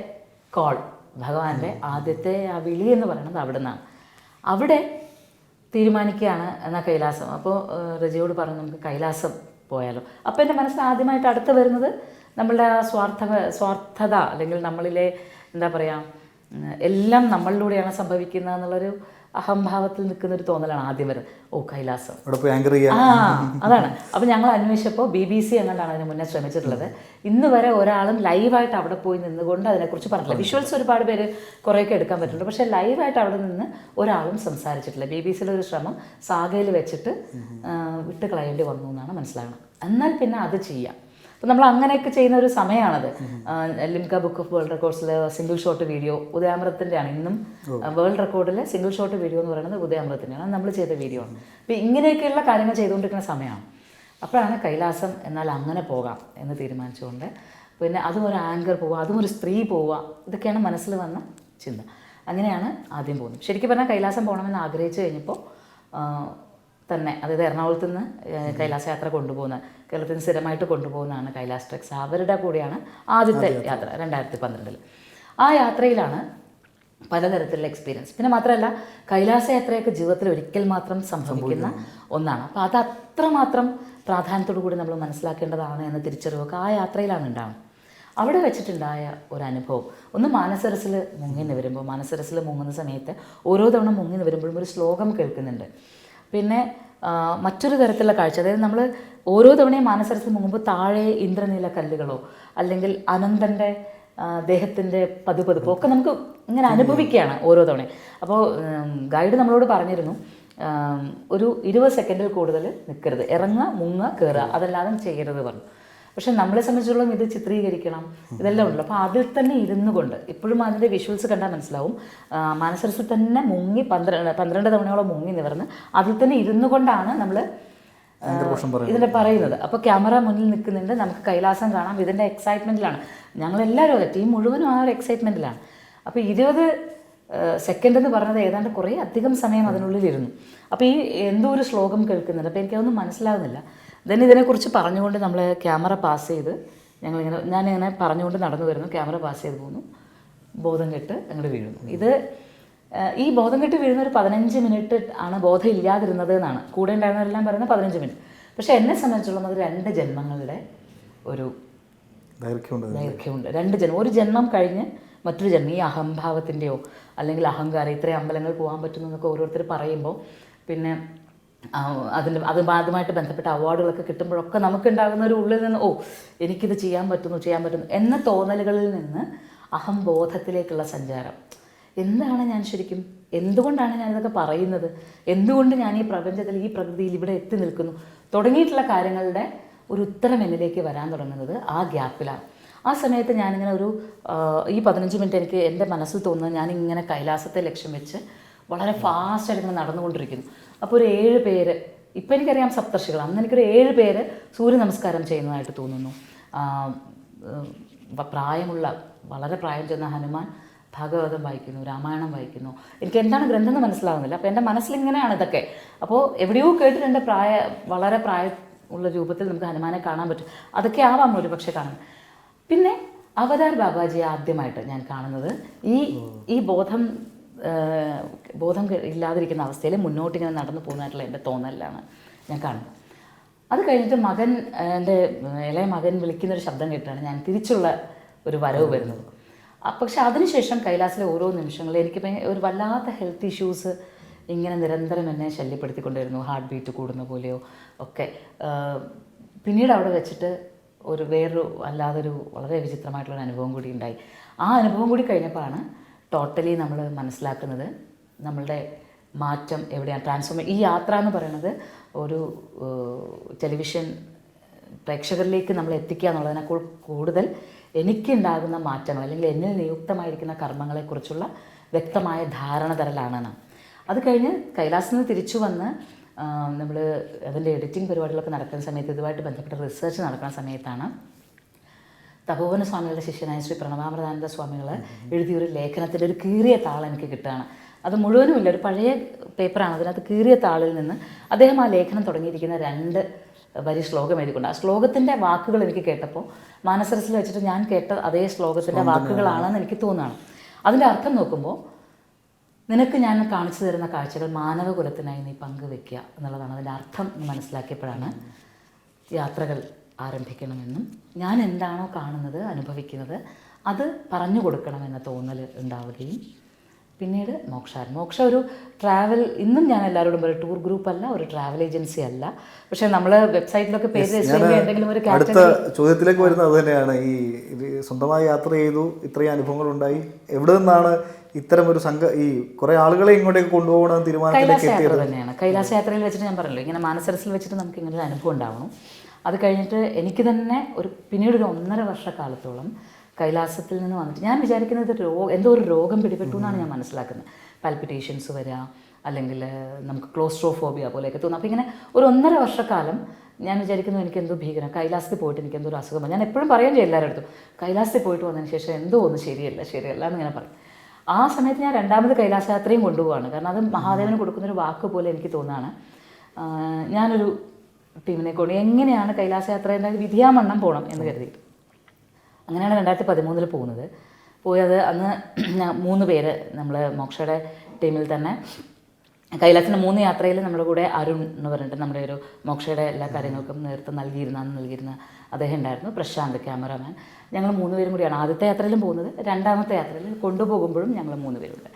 കോൾ ഭഗവാന്റെ ആദ്യത്തെ ആ വിളി എന്ന് പറയുന്നത് അവിടെ നിന്നാണ് അവിടെ തീരുമാനിക്കുകയാണ് എന്നാൽ കൈലാസം. അപ്പോൾ രജയോട് പറഞ്ഞു നമുക്ക് കൈലാസം പോയാലോ. അപ്പോൾ എന്റെ മനസ്സിൽ ആദ്യമായിട്ട് അടുത്ത് വരുന്നത് നമ്മളുടെ ആ സ്വാർത്ഥ സ്വാർത്ഥത അല്ലെങ്കിൽ നമ്മളിലെ എന്താ പറയുക എല്ലാം നമ്മളിലൂടെയാണ് സംഭവിക്കുന്നത് എന്നുള്ളൊരു അഹംഭാവത്തിൽ നിൽക്കുന്ന ഒരു തോന്നലാണ് ആദ്യം വരുന്നത്. ഓ കൈലാസം. ആ അതാണ്. അപ്പം ഞങ്ങൾ അന്വേഷിച്ചപ്പോൾ ബി ബി സി എങ്ങാണ്ടാണ് അതിന് മുന്നേ ശ്രമിച്ചിട്ടുള്ളത്. ഇന്ന് വരെ ഒരാളും ലൈവായിട്ട് അവിടെ പോയി നിന്നുകൊണ്ട് അതിനെക്കുറിച്ച് പറഞ്ഞില്ല വിഷ്വൽസ് ഒരുപാട് പേര് കുറേയൊക്കെ എടുക്കാൻ പറ്റുന്നുണ്ട്. പക്ഷേ ലൈവായിട്ട് അവിടെ നിന്ന് ഒരാളും സംസാരിച്ചിട്ടില്ല. ബി ബി സിയിലെ ഒരു ശ്രമം സാഗയിൽ വെച്ചിട്ട് വിട്ട് കളയേണ്ടി വന്നു എന്നാണ് മനസ്സിലാകുന്നത് എന്നാൽ പിന്നെ അത് ചെയ്യാം. അപ്പം നമ്മൾ അങ്ങനെയൊക്കെ ചെയ്യുന്ന ഒരു സമയമാണത് ലിംക ബുക്ക് ഓഫ് വേൾഡ് റെക്കോർഡ്സിൽ സിംഗിൾ ഷോട്ട് വീഡിയോ ഉദയാമൃതത്തിന്റെയാണ് ഇന്നും വേൾഡ് റെക്കോർഡിലെ സിംഗിൾ ഷോട്ട് വീഡിയോ എന്ന് പറയുന്നത് ഉദയാമൃതത്തിന്റെയാണ് നമ്മൾ ചെയ്ത വീഡിയോ ആണ്. അപ്പം ഇങ്ങനെയൊക്കെയുള്ള കാര്യങ്ങൾ ചെയ്തുകൊണ്ടിരിക്കുന്ന സമയമാണ് അപ്പോഴാണ് കൈലാസം എന്നാൽ അങ്ങനെ പോകാം എന്ന് തീരുമാനിച്ചുകൊണ്ട് പിന്നെ അതും ഒരു ആങ്കർ പോവുക അതും ഒരു സ്ത്രീ പോവുക ഇതൊക്കെയാണ് മനസ്സിൽ വന്ന ചിന്ത. അങ്ങനെയാണ് ആദ്യം പോകുന്നത്. ശരിക്കും പറഞ്ഞാൽ കൈലാസം പോകണമെന്ന് ആഗ്രഹിച്ചു കഴിഞ്ഞപ്പോൾ തന്നെ. അതായത് എറണാകുളത്ത് നിന്ന് കൈലാസ യാത്ര കൊണ്ടുപോകുന്ന കേരളത്തിൽ നിന്ന് സ്ഥിരമായിട്ട് കൊണ്ടുപോകുന്നതാണ് കൈലാസ് ട്രക്സ്. അവരുടെ കൂടെയാണ് ആദ്യത്തെ യാത്ര രണ്ടായിരത്തി പന്ത്രണ്ടിൽ ആ യാത്രയിലാണ് പലതരത്തിലുള്ള എക്സ്പീരിയൻസ് പിന്നെ മാത്രമല്ല കൈലാസ യാത്രയൊക്കെ ജീവിതത്തിൽ ഒരിക്കൽ മാത്രം സംഭവിക്കുന്ന ഒന്നാണ്. അപ്പോൾ അത് അത്രമാത്രം പ്രാധാന്യത്തോടു കൂടി നമ്മൾ മനസ്സിലാക്കേണ്ടതാണ് എന്ന തിരിച്ചറിവൊക്കെ ആ യാത്രയിലാണ് ഉണ്ടാവുന്നത്. അവിടെ വെച്ചിട്ടുണ്ടായ ഒരു അനുഭവം. ഒന്ന് മാനസരസിൽ മുങ്ങിന്ന് വരുമ്പോൾ മാനസരസിൽ മുങ്ങുന്ന സമയത്ത് ഓരോ തവണ മുങ്ങിന്ന് വരുമ്പോഴും ഒരു ശ്ലോകം കേൾക്കുന്നുണ്ട്. പിന്നെ മറ്റൊരു തരത്തിലുള്ള കാഴ്ച. അതായത് നമ്മൾ ഓരോ തവണയും മാനസരസിൽ മുമ്പ് താഴെ ഇന്ദ്രനീല കല്ലുകളോ അല്ലെങ്കിൽ അനന്തന്റെ ദേഹത്തിന്റെ പതുപതുപ്പോ ഒക്കെ നമുക്ക് ഇങ്ങനെ അനുഭവിക്കുകയാണ് ഓരോ തവണയും അപ്പോൾ ഗൈഡ് നമ്മളോട് പറഞ്ഞിരുന്നു ഒരു ഇരുപത് സെക്കൻഡിൽ കൂടുതൽ നിൽക്കരുത് ഇറങ്ങുക മുങ്ങുക കയറുക അതല്ലാതെ ചെയ്യരുത് പറഞ്ഞു. പക്ഷെ നമ്മളെ സംബന്ധിച്ചിടത്തോളം ഇത് ചിത്രീകരിക്കണം. ഇതെല്ലാം ഉണ്ടല്ലോ. അപ്പോൾ അതിൽ തന്നെ ഇരുന്നു കൊണ്ട് ഇപ്പോഴും അതിന്റെ വിഷ്വൽസ് കണ്ടാൽ മനസ്സിലാവും. മാനസരസിൽ തന്നെ മുങ്ങി പന്ത്രണ്ട് പന്ത്രണ്ട് തവണയോളം മുങ്ങി നിവർന്ന് അതിൽ തന്നെ ഇരുന്നു കൊണ്ടാണ് നമ്മൾ ഇതിന്റെ പറയുന്നത്. അപ്പോൾ ക്യാമറ മുന്നിൽ നിൽക്കുന്നുണ്ട്. നമുക്ക് കൈലാസം കാണാം. ഇതിന്റെ എക്സൈറ്റ്മെന്റിലാണ് ഞങ്ങളെല്ലാവരും അതെ ടീം മുഴുവനും ആ ഒരു എക്സൈറ്റ്മെന്റിലാണ് അപ്പോൾ ഇരുപത് സെക്കൻഡ് എന്ന് പറഞ്ഞത് ഏതാണ്ട് കുറേ അധികം സമയം അതിനുള്ളിൽ ഇരുന്നു. അപ്പോൾ ഈ എന്തോ ഒരു ശ്ലോകം കേൾക്കുന്നുണ്ട്. അപ്പോൾ എനിക്കതൊന്നും മനസ്സിലാവുന്നില്ല. ദെൻ ഇതിനെക്കുറിച്ച് പറഞ്ഞുകൊണ്ട് നമ്മൾ ക്യാമറ പാസ് ചെയ്ത് ഞങ്ങളിങ്ങനെ ഞാനിങ്ങനെ പറഞ്ഞുകൊണ്ട് നടന്നു വരുന്നു. ക്യാമറ പാസ് ചെയ്ത് പോകുന്നു. ബോധം കെട്ട് അങ്ങോട്ട് വീഴുന്നു. ഇത് ഈ ബോധം കെട്ട് വീഴുന്ന ഒരു പതിനഞ്ച് മിനിറ്റ് ആണ് ബോധം ഇല്ലാതിരുന്നത് എന്നാണ്. കൂടെ ഉണ്ടായിരുന്നവരെല്ലാം പറയുന്നത് പതിനഞ്ച് മിനിറ്റ്. പക്ഷേ എന്നെ സംബന്ധിച്ചിടത്തോളം അത് രണ്ട് ജന്മങ്ങളുടെ ഒരു ദൈർഘ്യമുണ്ട്. ദൈർഘ്യമുണ്ട്. രണ്ട് ജന്മം. ഒരു ജന്മം കഴിഞ്ഞ് മറ്റൊരു ജന്മം. ഈ അഹംഭാവത്തിന്റെയോ അല്ലെങ്കിൽ അഹങ്കാരം ഇത്രയും അമ്പലങ്ങൾ പോകാൻ പറ്റുന്നു എന്നൊക്കെ ഓരോരുത്തർ പറയുമ്പോൾ പിന്നെ അതിന്റെ അത് അതുമായിട്ട് ബന്ധപ്പെട്ട അവാർഡുകളൊക്കെ കിട്ടുമ്പോഴൊക്കെ നമുക്കുണ്ടാകുന്ന ഒരു ഉള്ളിൽ നിന്ന് ഓ എനിക്കിത് ചെയ്യാൻ പറ്റുന്നു ചെയ്യാൻ പറ്റുന്നു എന്ന തോന്നലുകളിൽ നിന്ന് അഹംബോധത്തിലേക്കുള്ള സഞ്ചാരം. എന്താണ് ഞാൻ ശരിക്കും? എന്തുകൊണ്ടാണ് ഞാൻ ഇതൊക്കെ പറയുന്നത്? എന്തുകൊണ്ട് ഞാൻ ഈ പ്രപഞ്ചത്തിൽ ഈ പ്രകൃതിയിൽ ഇവിടെ എത്തി നിൽക്കുന്നു? തുടങ്ങിയിട്ടുള്ള കാര്യങ്ങളുടെ ഒരു ഉത്തരം എന്നിലേക്ക് വരാൻ തുടങ്ങുന്നത് ആ ഗ്യാപ്പിലാണ്. ആ സമയത്ത് ഞാനിങ്ങനെ ഒരു ഈ പതിനഞ്ച് മിനിറ്റ് എനിക്ക് എന്റെ മനസ്സിൽ തോന്നുന്നത് ഞാനിങ്ങനെ കൈലാസത്തെ ലക്ഷ്യം വെച്ച് വളരെ ഫാസ്റ്റായിട്ട് ഇങ്ങനെ നടന്നുകൊണ്ടിരിക്കുന്നു. അപ്പോൾ ഒരു ഏഴ് പേര് ഇപ്പം എനിക്കറിയാം സപ്തർഷികൾ അന്ന് എനിക്കൊരു ഏഴ് പേര് സൂര്യ നമസ്കാരം ചെയ്യുന്നതായിട്ട് തോന്നുന്നു. പ്രായമുള്ള വളരെ പ്രായം ചെന്ന ഹനുമാൻ ഭാഗവതം വായിക്കുന്നു രാമായണം വായിക്കുന്നു. എനിക്ക് എന്താണ് ഗ്രന്ഥം എന്ന് മനസ്സിലാവുന്നില്ല. അപ്പോൾ എന്റെ മനസ്സിലിങ്ങനെയാണ് ഇതൊക്കെ. അപ്പോൾ എവിടെയോ കേട്ടിട്ടുണ്ട് പ്രായ വളരെ പ്രായ ഉള്ള രൂപത്തിൽ നമുക്ക് ഹനുമാനെ കാണാൻ പറ്റും. അതൊക്കെ ആവാം ഒരു പക്ഷേ കാണാൻ പിന്നെ അവതാർ ബാബാജിയെ ആദ്യമായിട്ട് ഞാൻ കാണുന്നത് ഈ ഈ ബോധം ബോധം ഇല്ലാതിരിക്കുന്ന അവസ്ഥയിൽ മുന്നോട്ട് ഇങ്ങനെ നടന്നു പോകുന്നതായിട്ടുള്ള എന്റെ തോന്നലിലാണ്. ഞാൻ കാണുന്നത്. അത് കഴിഞ്ഞിട്ട് മകൻ എന്റെ ഇളയ മകൻ വിളിക്കുന്നൊരു ശബ്ദം കേട്ടാണ് ഞാൻ തിരിച്ചുള്ള ഒരു വരവ് വരുന്നത്. പക്ഷെ അതിനുശേഷം കൈലാസിലെ ഓരോ നിമിഷങ്ങളും എനിക്ക് ഒരു വല്ലാത്ത ഹെൽത്ത് ഇഷ്യൂസ് ഇങ്ങനെ നിരന്തരം എന്നെ ശല്യപ്പെടുത്തിക്കൊണ്ടിരുന്നു. ഹാർട്ട് ബീറ്റ് കൂടുന്ന പോലെയോ ഒക്കെ. പിന്നീട് അവിടെ വെച്ചിട്ട് ഒരു വേറൊരു അല്ലാതൊരു വളരെ വിചിത്രമായിട്ടുള്ള അനുഭവം കൂടി ഉണ്ടായി. ആ അനുഭവം കൂടി കഴിഞ്ഞപ്പോഴാണ് ടോട്ടലി നമ്മൾ മനസ്സിലാക്കുന്നത് നമ്മളുടെ മാറ്റം എവിടെയാണ്? ട്രാൻസ്ഫോർമേ ഈ യാത്ര എന്ന് പറയുന്നത് ഒരു ടെലിവിഷൻ പ്രേക്ഷകരിലേക്ക് നമ്മൾ എത്തിക്കുക എന്നുള്ളതിനേക്കാൾ കൂടുതൽ എനിക്കുണ്ടാകുന്ന മാറ്റങ്ങൾ അല്ലെങ്കിൽ എന്നിൽ നിയുക്തമായിരിക്കുന്ന കർമ്മങ്ങളെക്കുറിച്ചുള്ള വ്യക്തമായ ധാരണ തരലാണ് അത് കഴിഞ്ഞ് കൈലാസിൽ നിന്ന് തിരിച്ചു വന്ന് നമ്മൾ അതിന്റെ എഡിറ്റിംഗ് പരിപാടികളൊക്കെ നടക്കുന്ന സമയത്ത് ഇതുമായിട്ട് ബന്ധപ്പെട്ട റിസർച്ച് നടക്കുന്ന സമയത്താണ് തപോവന സ്വാമികളുടെ ശിഷ്യനായ ശ്രീ പ്രണവാമൃതാനന്ദ സ്വാമികൾ എഴുതിയൊരു ലേഖനത്തിന്റെ ഒരു കീറിയ താൾ എനിക്ക് കിട്ടുകയാണ്. അത് മുഴുവനുമില്ല ഒരു പഴയ പേപ്പറാണ്. അതിനകത്ത് കീറിയ താളിൽ നിന്ന് അദ്ദേഹം ആ ലേഖനം തുടങ്ങിയിരിക്കുന്ന രണ്ട് വരി ശ്ലോകം എഴുതിക്കൊണ്ട്. ആ ശ്ലോകത്തിന്റെ വാക്കുകൾ എനിക്ക് കേട്ടപ്പോൾ മാനസരസിൽ വെച്ചിട്ട് ഞാൻ കേട്ട അതേ ശ്ലോകത്തിന്റെ വാക്കുകളാണെന്ന് എനിക്ക് തോന്നുകയാണ്. അതിന്റെ അർത്ഥം നോക്കുമ്പോൾ നിനക്ക് ഞാൻ കാണിച്ചു തരുന്ന കാഴ്ചകൾ മാനവകുലത്തിനായി നീ പങ്കുവെക്കുക എന്നുള്ളതാണ്. അതിന്റെ അർത്ഥം മനസ്സിലാക്കിയപ്പോഴാണ് യാത്രകൾ ആരംഭിക്കണമെന്നും ഞാൻ എന്താണോ കാണുന്നത് അനുഭവിക്കുന്നത് അത് പറഞ്ഞു കൊടുക്കണമെന്ന തോന്നൽ ഉണ്ടാവുകയും പിന്നീട് മോക്ഷാരൻ മോക്ഷ ഒരു ട്രാവൽ ഇന്നും ഞാൻ എല്ലാവരോടും പറയും ടൂർ ഗ്രൂപ്പ് അല്ല ഒരു ട്രാവൽ ഏജൻസി അല്ല. പക്ഷേ നമ്മൾ വെബ്സൈറ്റിലൊക്കെ പേര് എന്തെങ്കിലും ഒരു അടുത്ത ചോദ്യത്തിലേക്ക് വരുന്നത് അത് തന്നെയാണ് ഈ സ്വന്തമായി യാത്ര ചെയ്തു ഇത്രയും അനുഭവങ്ങൾ ഉണ്ടായി എവിടെ നിന്നാണ് ഇത്തരം ഒരു സംഘ ഈ കുറെ ആളുകളെ ഇങ്ങോട്ടേക്ക് കൊണ്ടുപോകണം തീരുമാനത്തിലേക്ക് യാത്ര തന്നെയാണ്. കൈലാസ യാത്രയിൽ വെച്ചിട്ട് ഞാൻ പറഞ്ഞല്ലോ ഇങ്ങനെ മാനസരസിൽ വെച്ചിട്ട് നമുക്ക് ഇങ്ങനെ ഒരു അനുഭവം ഉണ്ടാവണം. അത് കഴിഞ്ഞിട്ട് എനിക്ക് തന്നെ ഒരു പിന്നീട് ഒരു ഒന്നര വർഷക്കാലത്തോളം കൈലാസത്തിൽ നിന്ന് വന്നിട്ട് ഞാൻ വിചാരിക്കുന്നത് രോഗം എന്തോ ഒരു രോഗം പിടിപെട്ടു എന്നാണ് ഞാൻ മനസ്സിലാക്കുന്നത്. പാൽപിറ്റേഷൻസ് വരിക അല്ലെങ്കിൽ നമുക്ക് ക്ലോസ്ട്രോഫോബിയ പോലെയൊക്കെ തോന്നും. അപ്പോൾ ഇങ്ങനെ ഒരു ഒന്നര വർഷക്കാലം ഞാൻ വിചാരിക്കുന്നു എനിക്ക് എന്തോ ഭീകരം കൈലാസത്തിൽ പോയിട്ട് എനിക്ക് എന്തോ ഒരു അസുഖം ഞാൻ എപ്പോഴും പറയാൻ ചെയ്യും എല്ലാവരുടെ അടുത്തും കൈലാസത്തിൽ പോയിട്ട് വന്നതിന് ശേഷം എന്തോ ഒന്ന് ശരിയല്ല ശരിയല്ല എന്ന് എന്നിങ്ങനെ പറയും. ആ സമയത്ത് ഞാൻ രണ്ടാമത് കൈലാസയാത്രയും കൊണ്ടുപോവാണ്. കാരണം അത് മഹാദേവന് കൊടുക്കുന്നൊരു വാക്ക് പോലെ എനിക്ക് തോന്നുകയാണ് ഞാനൊരു ടീമിനെ കൊണ്ട് എങ്ങനെയാണ് കൈലാസയാത്ര എന്ന വിധിയാമണ്ണം പോകണം എന്ന് കരുതി. അങ്ങനെയാണ് രണ്ടായിരത്തി പതിമൂന്നിൽ പോകുന്നത്. പോയത് അന്ന് മൂന്ന് പേര് നമ്മൾ മോക്ഷയുടെ ടീമിൽ തന്നെ. കൈലാസിന്റെ മൂന്ന് യാത്രയിൽ നമ്മുടെ കൂടെ അരുൺ എന്ന് പറഞ്ഞിട്ട് നമ്മുടെ ഒരു മോക്ഷയുടെ എല്ലാ കാര്യങ്ങൾക്കും നേതൃത്വം നൽകിയിരുന്ന നൽകിയിരുന്ന അദ്ദേഹം ഉണ്ടായിരുന്നു പ്രശാന്ത് ക്യാമറാമാൻ. ഞങ്ങൾ മൂന്ന് പേരും കൂടിയാണ് ആദ്യത്തെ യാത്രയിലും പോകുന്നത്. രണ്ടാമത്തെ യാത്രയിൽ കൊണ്ടുപോകുമ്പോഴും ഞങ്ങൾ മൂന്ന് പേരുണ്ട്.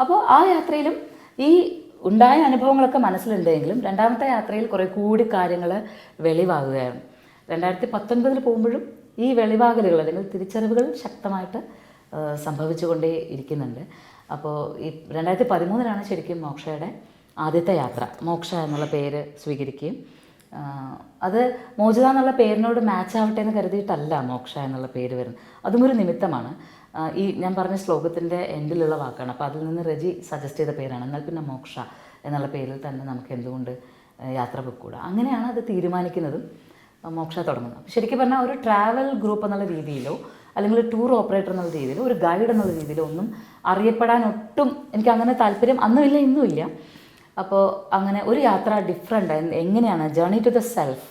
അപ്പോൾ ആ യാത്രയിലും ഈ ഉണ്ടായ അനുഭവങ്ങളൊക്കെ മനസ്സിലുണ്ടെങ്കിലും രണ്ടാമത്തെ യാത്രയിൽ കുറേ കൂടി കാര്യങ്ങൾ വെളിവാകുകയാണ്. രണ്ടായിരത്തി പത്തൊൻപതിൽ പോകുമ്പോഴും ഈ വെളിവാകലുകൾ അല്ലെങ്കിൽ തിരിച്ചറിവുകൾ ശക്തമായിട്ട് സംഭവിച്ചുകൊണ്ടേ ഇരിക്കുന്നുണ്ട്. അപ്പോൾ ഈ രണ്ടായിരത്തി പതിമൂന്നിലാണ് ശരിക്കും മോക്ഷയുടെ ആദ്യത്തെ യാത്ര. മോക്ഷ എന്നുള്ള പേര് സ്വീകരിക്കുകയും അത് മോചിത എന്നുള്ള പേരിനോട് മാച്ച് ആവട്ടെ എന്ന് കരുതിയിട്ടല്ല മോക്ഷ എന്നുള്ള പേര് വരുന്നത്. അതും ഒരു നിമിത്തമാണ്. ഈ ഞാൻ പറഞ്ഞ ശ്ലോകത്തിന്റെ എൻഡിലുള്ള വാക്കാണ്. അപ്പോൾ അതിൽ നിന്ന് രജി സജസ്റ്റ് ചെയ്ത പേരാണ്. എന്നാൽ പിന്നെ മോക്ഷ എന്നുള്ള പേരിൽ തന്നെ നമുക്ക് എന്തുകൊണ്ട് യാത്ര പൊക്കൂടാ അങ്ങനെയാണ് അത് തീരുമാനിക്കുന്നതും മോക്ഷ തുടങ്ങുന്നത്. അപ്പോൾ ശരിക്കും പറഞ്ഞാൽ ഒരു ട്രാവൽ ഗ്രൂപ്പ് എന്നുള്ള രീതിയിലോ അല്ലെങ്കിൽ ടൂർ ഓപ്പറേറ്റർ എന്നുള്ള രീതിയിലോ ഒരു ഗൈഡ് എന്നുള്ള രീതിയിലോ ഒന്നും അറിയപ്പെടാൻ ഒട്ടും എനിക്ക് അങ്ങനെ താല്പര്യം അന്നുമില്ല ഇന്നുമില്ല അപ്പോൾ അങ്ങനെ ഒരു യാത്ര ഡിഫറെന്റ് എങ്ങനെയാണ്? ജേണി ടു ദ സെൽഫ്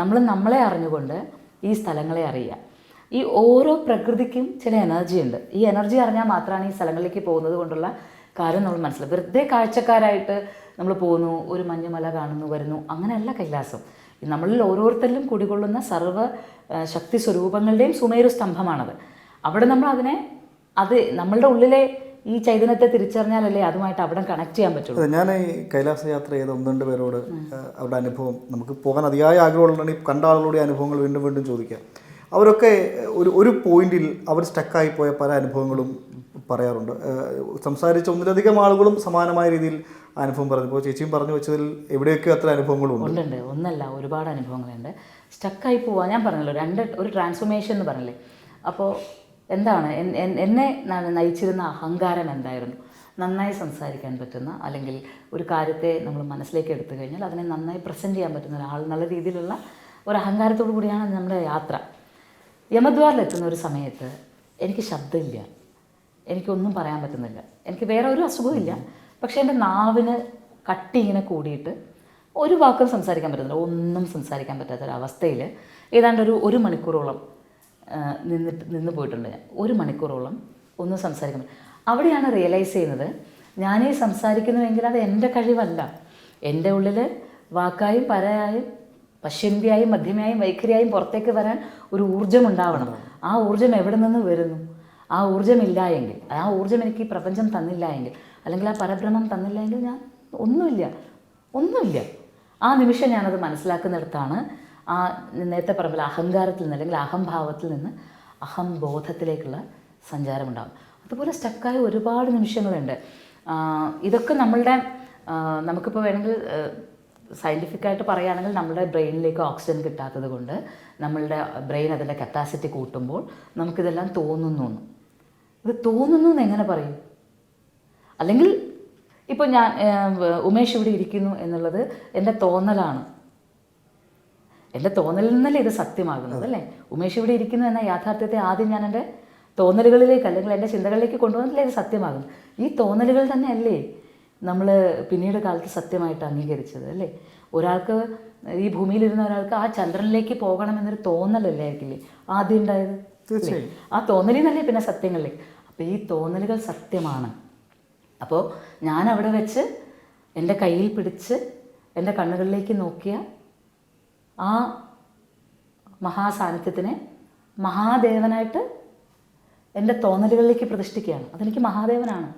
നമ്മൾ നമ്മളെ അറിഞ്ഞുകൊണ്ട് ഈ സ്ഥലങ്ങളെ അറിയുക. ഈ ഓരോ പ്രകൃതിക്കും ചില എനർജി ഉണ്ട്. ഈ എനർജി അറിഞ്ഞാൽ മാത്രമാണ് ഈ സ്ഥലങ്ങളിലേക്ക് പോകുന്നത് കൊണ്ടുള്ള കാര്യം നമ്മൾ മനസ്സിലാക്കും വെറുതെ കാഴ്ചക്കാരായിട്ട് നമ്മൾ പോകുന്നു ഒരു മഞ്ഞുമല കാണുന്നു വരുന്നു അങ്ങനെയല്ല കൈലാസം. നമ്മളിൽ ഓരോരുത്തരിലും കുടികൊള്ളുന്ന സർവ ശക്തി സ്വരൂപങ്ങളുടെയും സുമേരു സ്തംഭമാണത്. അവിടെ നമ്മൾ അതിനെ അത് നമ്മളുടെ ഉള്ളിലെ ഈ ചൈതന്യത്തെ തിരിച്ചറിഞ്ഞാലല്ലേ അതുമായിട്ട് അവിടെ കണക്ട് ചെയ്യാൻ പറ്റുള്ളൂ. ഞാൻ ഈ കൈലാസ യാത്ര ചെയ്ത ഒന്ന് രണ്ട് പേരോട് അവിടെ അനുഭവം നമുക്ക് പോകാൻ അതിയായ ആഗ്രഹമുള്ളതാണ് ഈ കണ്ട ആളുകളുടെ അനുഭവങ്ങൾ വീണ്ടും വീണ്ടും ചോദിക്കാം. അവരൊക്കെ ഒരു ഒരു പോയിന്റിൽ അവർ സ്റ്റക്കായി പോയ പല അനുഭവങ്ങളും പറയാറുണ്ട്. സംസാരിച്ച ഒന്നിലധികം ആളുകളും സമാനമായ രീതിയിൽ അനുഭവം പറഞ്ഞു. ഇപ്പോൾ ചേച്ചിയും പറഞ്ഞു വെച്ചതിൽ എവിടെയൊക്കെ അത്ര അനുഭവങ്ങളുണ്ട്? ഉണ്ട് ഒന്നല്ല ഒരുപാട് അനുഭവങ്ങളുണ്ട്. സ്റ്റക്കായി പോവാ. ഞാൻ പറഞ്ഞല്ലോ രണ്ട് ഒരു ട്രാൻസ്ഫോർമേഷൻ എന്ന് പറഞ്ഞില്ലേ? അപ്പോൾ എന്താണ്? എന്നെ നയിച്ചിരുന്ന അഹങ്കാരം എന്തായിരുന്നു? നന്നായി സംസാരിക്കാൻ പറ്റുന്ന അല്ലെങ്കിൽ ഒരു കാര്യത്തെ നമ്മൾ മനസ്സിലേക്ക് എടുത്തു കഴിഞ്ഞാൽ അതിനെ നന്നായി പ്രസന്റ് ചെയ്യാൻ പറ്റുന്ന ഒരാൾ നല്ല രീതിയിലുള്ള ഒരു അഹങ്കാരത്തോടു കൂടിയാണ് നമ്മുടെ യാത്ര. യമദ്വാറിലെത്തുന്ന ഒരു സമയത്ത് എനിക്ക് ശബ്ദമില്ല. എനിക്കൊന്നും പറയാൻ പറ്റുന്നില്ല. എനിക്ക് വേറെ ഒരു അസുഖവും ഇല്ല പക്ഷേ എന്റെ നാവിന് കട്ടി ഇങ്ങനെ കൂടിയിട്ട് ഒരു വാക്കും സംസാരിക്കാൻ പറ്റുന്നില്ല ഒന്നും സംസാരിക്കാൻ പറ്റാത്തൊരവസ്ഥയിൽ ഏതാണ്ട് ഒരു ഒരു മണിക്കൂറോളം നിന്നിട്ട് നിന്ന് പോയിട്ടുണ്ട് ഞാൻ. ഒരു മണിക്കൂറോളം ഒന്നും സംസാരിക്കാൻ അവിടെയാണ് റിയലൈസ് ചെയ്യുന്നത് ഞാനീ സംസാരിക്കുന്നുവെങ്കിൽ അത് എന്റെ കഴിവല്ല. എന്റെ ഉള്ളിൽ വാക്കായും പരയായും പശ്യന്തിയായും മധ്യമയായും വൈഖരിയായും പുറത്തേക്ക് വരാൻ ഒരു ഊർജം ഉണ്ടാവണം ആ ഊർജം എവിടെ നിന്ന് വരുന്നു? ആ ഊർജം ഇല്ല എങ്കിൽ ആ ഊർജം എനിക്ക് ഈ പ്രപഞ്ചം തന്നില്ല എങ്കിൽ അല്ലെങ്കിൽ ആ പരബ്രഹ്മം തന്നില്ല എങ്കിൽ ഞാൻ ഒന്നുമില്ല ഒന്നുമില്ല. ആ നിമിഷം ഞാനത് മനസ്സിലാക്കുന്നിടത്താണ് ആ നേരത്തെ പറഞ്ഞ പോലെ അഹങ്കാരത്തിൽ നിന്ന് അല്ലെങ്കിൽ അഹംഭാവത്തിൽ നിന്ന് അഹംബോധത്തിലേക്കുള്ള സഞ്ചാരം ഉണ്ടാകും. അതുപോലെ സ്റ്റക്കായ ഒരുപാട് നിമിഷങ്ങളുണ്ട്. ഇതൊക്കെ നമ്മളുടെ നമുക്കിപ്പോൾ വേണമെങ്കിൽ സയന്റിഫിക്കായിട്ട് പറയുകയാണെങ്കിൽ നമ്മുടെ ബ്രെയിനിലേക്ക് ഓക്സിജൻ കിട്ടാത്തത് കൊണ്ട് നമ്മളുടെ ബ്രെയിൻ അതിന്റെ കപ്പാസിറ്റി കൂട്ടുമ്പോൾ നമുക്കിതെല്ലാം തോന്നുന്നു. ഇത് തോന്നുന്നു എന്ന് എങ്ങനെ പറയും? അല്ലെങ്കിൽ ഇപ്പോൾ ഞാൻ ഉമേഷ് ഇവിടെ ഇരിക്കുന്നു എന്നുള്ളത് എന്റെ തോന്നലാണ്. എന്റെ തോന്നലിൽ നിന്നല്ലേ ഇത് സത്യമാകുന്നത് അല്ലേ? ഉമേഷ് ഇവിടെ ഇരിക്കുന്നു എന്ന യാഥാർത്ഥ്യത്തെ ആദ്യം ഞാൻ എന്റെ തോന്നലുകളിലേക്ക് അല്ലെങ്കിൽ എന്റെ ചിന്തകളിലേക്ക് കൊണ്ടുവന്നില്ലേ ഇത് സത്യമാകുന്നു ഈ തോന്നലുകൾ തന്നെയല്ലേ? നമ്മൾ പിന്നീട് കാലത്ത് സത്യമായിട്ട് അംഗീകരിച്ചത് അല്ലേ? ഒരാൾക്ക് ഈ ഭൂമിയിലിരുന്ന ഒരാൾക്ക് ആ ചന്ദ്രനിലേക്ക് പോകണം എന്നൊരു തോന്നലല്ലേ ആയിരിക്കില്ലേ ആദ്യം ഉണ്ടായത്? ആ തോന്നലിൽ നിന്നല്ലേ പിന്നെ സത്യങ്ങളിലേക്ക്. അപ്പോൾ ഈ തോന്നലുകൾ സത്യമാണ്. അപ്പോൾ ഞാൻ അവിടെ വെച്ച് എന്റെ കയ്യിൽ പിടിച്ച് എന്റെ കണ്ണുകളിലേക്ക് നോക്കിയ ആ മഹാസാന്നിധ്യത്തിനെ മഹാദേവനായിട്ട് എന്റെ തോന്നലുകളിലേക്ക് പ്രതിഷ്ഠിക്കുകയാണ്. അതെനിക്ക് മഹാദേവനാണ്.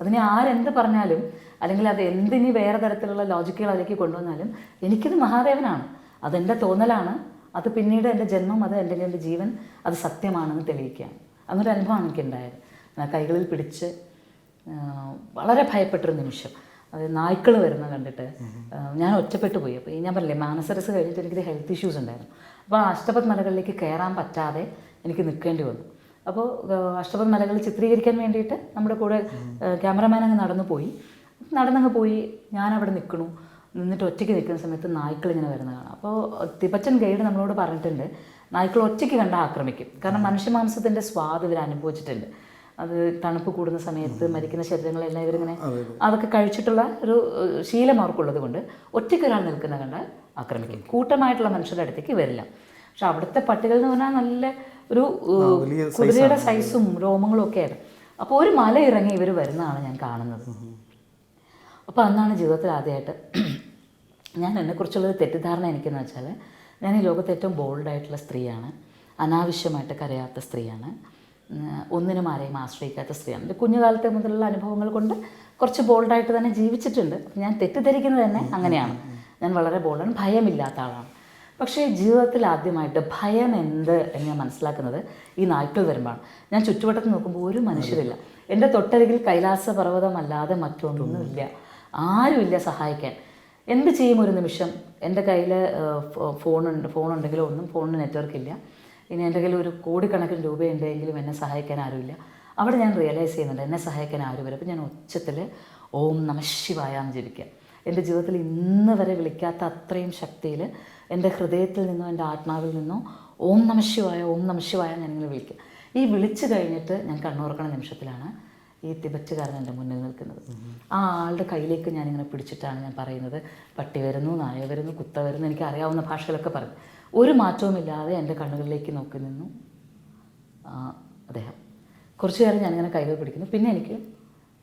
അതിനെ ആരെന്ത് പറഞ്ഞാലും അല്ലെങ്കിൽ അത് എന്തിനി വേറെ തരത്തിലുള്ള ലോജിക്കുകൾ അതിലേക്ക് കൊണ്ടുവന്നാലും എനിക്കിത് മഹാദേവനാണ്. അതെന്റെ തോന്നലാണ്. അത് പിന്നീട് എന്റെ ജന്മം അത് എന്റെ എന്റെ ജീവൻ അത് സത്യമാണെന്ന് തെളിയിക്കുകയാണ്. അങ്ങനൊരു അനുഭവമാണ് ഞാൻ കൈകളിൽ പിടിച്ച് വളരെ ഭയപ്പെട്ടൊരു നിമിഷം. അത് നായ്ക്കൾ വരുന്ന കണ്ടിട്ട് ഞാൻ ഒറ്റപ്പെട്ടു പോയി. അപ്പോൾ ഞാൻ പറഞ്ഞില്ലേ മാനസരസ് കഴിഞ്ഞിട്ട് എനിക്കൊരു ഹെൽത്ത് ഇഷ്യൂസ് ഉണ്ടായിരുന്നു. അപ്പോൾ അഷ്ടപത് മലകളിലേക്ക് കയറാൻ പറ്റാതെ എനിക്ക് നിൽക്കേണ്ടി വന്നു. അപ്പോൾ അഷ്ടപത് മലകൾ ചിത്രീകരിക്കാൻ വേണ്ടിയിട്ട് നമ്മുടെ കൂടെ ക്യാമറമാൻ അങ്ങ് നടന്നു പോയി. നടന്നങ്ങ് പോയി ഞാൻ അവിടെ നിൽക്കണു നിന്നിട്ട് ഒറ്റയ്ക്ക് നിൽക്കുന്ന സമയത്ത് നായ്ക്കൾ ഇങ്ങനെ വരുന്ന കാണാം. അപ്പോൾ തിപ്പച്ചൻ ഗൈഡ് നമ്മളോട് പറഞ്ഞിട്ടുണ്ട് നായ്ക്കൾ ഒറ്റയ്ക്ക് കണ്ട ആക്രമിക്കും. കാരണം മനുഷ്യമാംസത്തിന്റെ സ്വാദ് ഇവർ അനുഭവിച്ചിട്ടുണ്ട്. അത് തണുപ്പ് കൂടുന്ന സമയത്ത് മരിക്കുന്ന ശരീരങ്ങളെല്ലാം ഇവരിങ്ങനെ അതൊക്കെ കഴിച്ചിട്ടുള്ള ഒരു ശീലം അവർക്കുള്ളത് കൊണ്ട് ഒറ്റയ്ക്ക് ഒരാൾ നിൽക്കുന്ന കണ്ടാൽ ആക്രമിക്കും. കൂട്ടമായിട്ടുള്ള മനുഷ്യരുടെ അടുത്തേക്ക് വരില്ല. പക്ഷെ അവിടുത്തെ പട്ടികൾ എന്ന് പറഞ്ഞാൽ നല്ല ഒരു കുതിരയുടെ സൈസും രോമങ്ങളും ഒക്കെ ആയിരുന്നു. അപ്പോൾ ഒരു മല ഇറങ്ങി ഇവർ വരുന്നതാണ് ഞാൻ കാണുന്നത്. അപ്പോൾ അന്നാണ് ജീവിതത്തിൽ ആദ്യമായിട്ട് ഞാൻ എന്നെക്കുറിച്ചുള്ളൊരു തെറ്റിദ്ധാരണ എനിക്കെന്ന് വെച്ചാൽ ഞാൻ ഈ ലോകത്തെ ഏറ്റവും ബോൾഡായിട്ടുള്ള സ്ത്രീയാണ്. അനാവശ്യമായിട്ട് കരയാത്ത സ്ത്രീയാണ്. ഒന്നിനും ആരെയും ആശ്രയിക്കാത്ത സ്ത്രീയാണ്. എന്റെ കുഞ്ഞുകാലത്തെ മുതലുള്ള അനുഭവങ്ങൾ കൊണ്ട് കുറച്ച് ബോൾഡായിട്ട് തന്നെ ജീവിച്ചിട്ടുണ്ട്. ഞാൻ തെറ്റിദ്ധരിക്കുന്നത് തന്നെ അങ്ങനെയാണ്. ഞാൻ വളരെ ബോൾഡാണ് ഭയമില്ലാത്ത ആളാണ്. പക്ഷേ ജീവിതത്തിൽ ആദ്യമായിട്ട് ഭയം എന്ത് എന്ന് ഞാൻ മനസ്സിലാക്കുന്നത് ഈ നായ്ക്കൾ വരുമ്പോഴാണ്. ഞാൻ ചുറ്റുവട്ടത്ത് നോക്കുമ്പോൾ ഒരു മനുഷ്യരില്ല. എന്റെ തൊട്ടരികിൽ കൈലാസ പർവതമല്ലാതെ മറ്റൊന്നുമില്ല. ആരുമില്ല സഹായിക്കാൻ. എന്ത് ചെയ്യും ഒരു നിമിഷം? എന്റെ കയ്യിൽ ഫോണുണ്ട് ഫോണുണ്ടെങ്കിലും ഒന്നും ഫോണിന് നെറ്റ്വർക്ക് ഇല്ല. ഇനി എന്റെ കയ്യിൽ ഒരു കോടിക്കണക്കിന് രൂപയുണ്ടെങ്കിലും എന്നെ സഹായിക്കാൻ ആരുമില്ല. അവിടെ ഞാൻ റിയലൈസ് ചെയ്യുന്നുണ്ട് എന്നെ സഹായിക്കാൻ ആരും വരും അപ്പോൾ ഞാൻ ഉച്ചത്തിൽ ഓം നമ ശിവായ എന്ന് ജപിക്കുക. എന്റെ ജീവിതത്തിൽ ഇന്ന് വരെ വിളിക്കാത്ത അത്രയും ശക്തിയിൽ എന്റെ ഹൃദയത്തിൽ നിന്നോ എന്റെ ആത്മാവിൽ നിന്നോ ഓം നമശിവായ ഓം നമശിവായ ഞാനിങ്ങനെ വിളിക്കുക. ഈ വിളിച്ചു കഴിഞ്ഞിട്ട് ഞാൻ കണ്ണുറക്കണ നിമിഷത്തിലാണ് ഈ തിബറ്റുകാരൻ എന്റെ മുന്നിൽ നിൽക്കുന്നത്. ആ ആളുടെ കയ്യിലേക്ക് ഞാനിങ്ങനെ പിടിച്ചിട്ടാണ് ഞാൻ പറയുന്നത്. പട്ടി വരുന്നു നായ വരുന്നു കുത്ത വരുന്നു എനിക്ക് അറിയാവുന്ന ഭാഷകളൊക്കെ പറഞ്ഞു. ഒരു മാറ്റവുമില്ലാതെ എന്റെ കണ്ണുകളിലേക്ക് നോക്കി നിന്നു. അദ്ദേഹം. കുറച്ച് നേരം ഞാനിങ്ങനെ കൈകൾ പിടിക്കുന്നു. പിന്നെ എനിക്ക്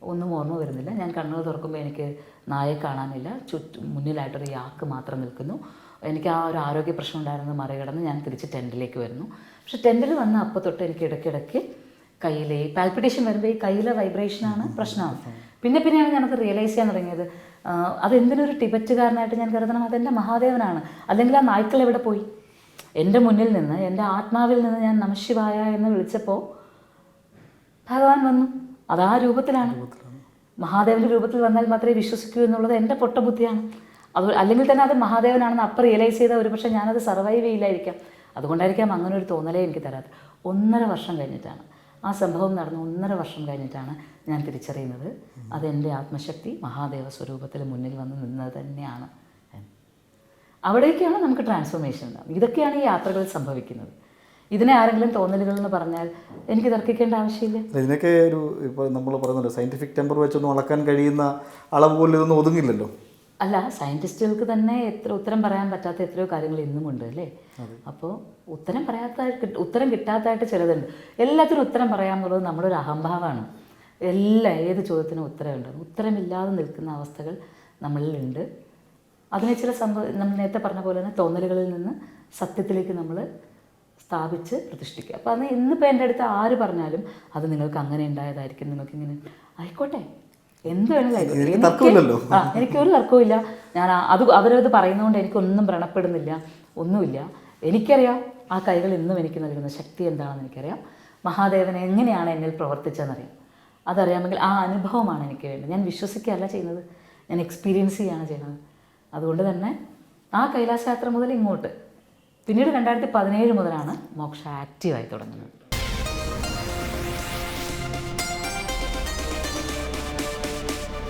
ഒന്നും ഓർമ്മ വരുന്നില്ല. ഞാൻ കണ്ണുകൾ തുറക്കുമ്പോൾ എനിക്ക് നായെ കാണാനില്ല. ചുറ്റും മുന്നിലായിട്ടൊരു യാക്ക് മാത്രം നിൽക്കുന്നു. എനിക്ക് ആ ഒരു ആരോഗ്യ പ്രശ്നം ഉണ്ടായിരുന്നത് മറികടന്ന് ഞാൻ തിരിച്ച് ടെന്റിലേക്ക് വരുന്നു. പക്ഷെ ടെന്റിൽ വന്ന അപ്പോൾ തൊട്ട് എനിക്ക് ഇടയ്ക്കിടയ്ക്ക് കയ്യിലെ പാൽപിറ്റേഷൻ വരുമ്പോൾ ഈ കയ്യിലെ വൈബ്രേഷനാണ് പ്രശ്നമാണ് പിന്നെ പിന്നെയാണ് ഞാനത് റിയലൈസ് ചെയ്യാൻ തുടങ്ങിയത്. അതെന്തിനൊരു ടിബറ്റുകാരനായിട്ട് ഞാൻ കരുതണം? അതെന്റെ മഹാദേവനാണ്. അല്ലെങ്കിൽ ആ നായ്ക്കൾ എവിടെ പോയി? എന്റെ മുന്നിൽ നിന്ന് എന്റെ ആത്മാവിൽ നിന്ന് ഞാൻ നമശിവായ എന്ന് വിളിച്ചപ്പോൾ ഭഗവാൻ വന്നു. അത് ആ രൂപത്തിലാണ്. മഹാദേവന്റെ രൂപത്തിൽ വന്നാൽ മാത്രമേ വിശ്വസിക്കൂ എന്നുള്ളത് എന്റെ പൊട്ടബുദ്ധിയാണ്. അത് അല്ലെങ്കിൽ തന്നെ അത് മഹാദേവനാണെന്ന് അപ്പം റിയലൈസ് ചെയ്ത ചെയ്താൽ ഒരുപക്ഷെ ഞാനത് സർവൈവ് ചെയ്യില്ലായിരിക്കാം. അതുകൊണ്ടായിരിക്കാം അങ്ങനെ ഒരു തോന്നലേ എനിക്ക് തരാത്ത ഒന്നര വർഷം കഴിഞ്ഞിട്ടാണ്. ആ സംഭവം നടന്ന് ഒന്നര വർഷം കഴിഞ്ഞിട്ടാണ് ഞാൻ തിരിച്ചറിയുന്നത്. അതെന്റെ ആത്മശക്തി മഹാദേവ സ്വരൂപത്തിൽ മുന്നിൽ വന്ന് നിന്നത് തന്നെയാണ്. അവിടേക്കാണ് നമുക്ക് ട്രാൻസ്ഫോർമേഷൻ ഉണ്ടാകുന്നത് ഇതൊക്കെയാണ് ഈ യാത്രകൾ സംഭവിക്കുന്നത്. ഇതിനെ ആരെങ്കിലും തോന്നലുകൾ എന്ന് പറഞ്ഞാൽ എനിക്ക് തർക്കിക്കേണ്ട ആവശ്യമില്ല. ഇതിനൊക്കെ ഒരു ഇപ്പോൾ നമ്മൾ പറയുന്നുണ്ട് സയന്റിഫിക് ടെമ്പർ വെച്ചൊന്നും അളക്കാൻ കഴിയുന്ന അളവ് പോലും ഇതൊന്നും ഒതുങ്ങില്ലല്ലോ. അല്ല സയന്റിസ്റ്റുകൾക്ക് തന്നെ എത്ര ഉത്തരം പറയാൻ പറ്റാത്ത എത്രയോ കാര്യങ്ങൾ ഇന്നുമുണ്ട് അല്ലേ? അപ്പോൾ ഉത്തരം പറയാത്ത ഉത്തരം കിട്ടാത്തതായിട്ട് ചിലതുണ്ട്. എല്ലാത്തിനും ഉത്തരം പറയാമെന്നുള്ളത് നമ്മുടെ ഒരു അഹംഭാവമാണ് എല്ലാ ഏത് ചോദ്യത്തിനും ഉത്തരമുണ്ട്. ഉത്തരമില്ലാതെ നിൽക്കുന്ന അവസ്ഥകൾ നമ്മളിലുണ്ട് അതിനെ ചില സംഭവ നമ്മൾ നേരത്തെ പറഞ്ഞ പോലെ തന്നെ തോന്നലുകളിൽ നിന്ന് സത്യത്തിലേക്ക് നമ്മൾ സ്ഥാപിച്ച് പ്രതിഷ്ഠിക്കുക. അപ്പോൾ അത് ഇന്നിപ്പോൾ എന്റെ അടുത്ത് ആര് പറഞ്ഞാലും അത് നിങ്ങൾക്ക് അങ്ങനെ ഉണ്ടായതായിരിക്കും നിങ്ങൾക്ക് ഇങ്ങനെ ആയിക്കോട്ടെ. എന്ത് വേണമെങ്കിലും. ആ എനിക്കൊരു തർക്കവുമില്ല. ഞാൻ അത് അവരത് പറയുന്നതുകൊണ്ട് എനിക്കൊന്നും വ്രണപ്പെടുന്നില്ല. ഒന്നുമില്ല. എനിക്കറിയാം ആ കൈകൾ ഇന്നും എനിക്ക് നൽകുന്ന ശക്തി എന്താണെന്ന് എനിക്കറിയാം. മഹാദേവൻ എങ്ങനെയാണ് എന്നിൽ പ്രവർത്തിച്ചതെന്നറിയാം. അതറിയാമെങ്കിൽ ആ അനുഭവമാണ് എനിക്ക് വേണ്ടത്. ഞാൻ വിശ്വസിക്കുകയല്ല ചെയ്യുന്നത്. ഞാൻ എക്സ്പീരിയൻസ് ചെയ്യുകയാണ് ചെയ്യുന്നത്. അതുകൊണ്ട് തന്നെ ആ കൈലാസയാത്ര മുതൽ ഇങ്ങോട്ട്. പിന്നീട് രണ്ടായിരത്തി പതിനേഴ് മുതലാണ് മോക്ഷ ആക്റ്റീവായി തുടങ്ങുന്നത്.